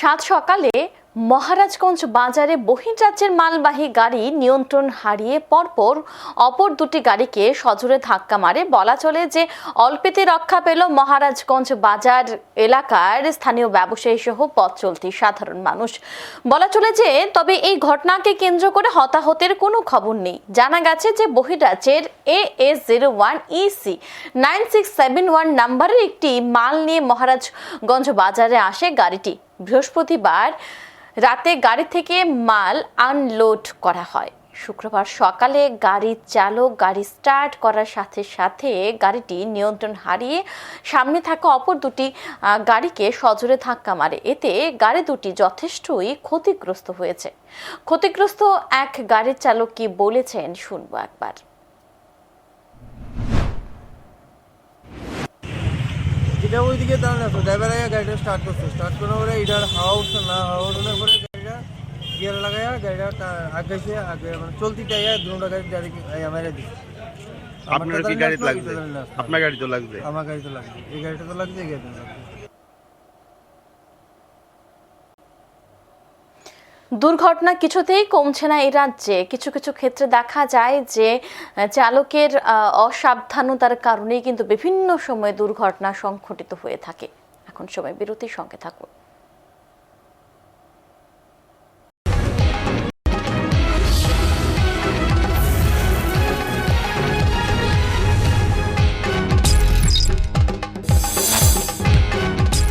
সাত সকালে মহারাজগঞ্জ বাজারে বহির্রাজ্যের মালবাহী গাড়ি নিয়ন্ত্রণ হারিয়ে পরপর অপর দুটি গাড়িকে সজোরে ধাক্কা মারে। বলা চলে যে অল্পেতে রক্ষা পেল মহারাজগঞ্জ বাজার এলাকার স্থানীয় ব্যবসায়ী সহ পথ চলতি সাধারণ মানুষ। বলা চলে যে তবে এই ঘটনাকে কেন্দ্র করে হতাহতের কোনো খবর নেই। জানা গেছে যে বহির্রাজ্যের A S zero one E C nine six seven one নাম্বারের একটি মাল নিয়ে মহারাজগঞ্জ বাজারে আসে গাড়িটি। বৃহস্পতিবার রাতে গাড়ি থেকে মাল আনলোড করা হয়। শুক্রবার সকালে গাড়ির চালক গাড়ি স্টার্ট করার সাথে সাথে গাড়িটি নিয়ন্ত্রণ হারিয়ে সামনে থাকা অপর দুটি গাড়িকে সজোরে ধাক্কা মারে। এতে গাড়ি দুটি যথেষ্টই ক্ষতিগ্রস্ত হয়েছে। ক্ষতিগ্রস্ত এক গাড়ির চালক কি বলেছেন শুনব একবার। এটা ওইদিকে দাঁড়ানো আছে ড্রাইভার আগে গাড়িটা স্টার্ট করছে স্টার্ট করার পরে এটার হাওয়া উঠছে না হাওয়া উঠানোর পরে গাড়িটা গিয়ার লাগাইয়া গাড়িটা টা- আগাইছে আগে মানে চলতি টাইয়া দুটা গাড়ি ডাইরেক্ট মেরে দিচ্ছে আপনার কি গাড়িতে লাগছে আপনার গাড়ি তো লাগছে আমার গাড়ি তো লাগছে এই গাড়িটা তো লাগছে এই গাড়িটা লাগছে দুর্ঘটনা কিছুতেই কমছে না এই রাজ্যে। কিছু কিছু ক্ষেত্রে দেখা যায় যে চালকের অসাবধানতার কারণেই কিন্তু বিভিন্ন সময়ে দুর্ঘটনা সংঘটিত হয়ে থাকে। এখন সময় বিরতির সঙ্গে থাকুন।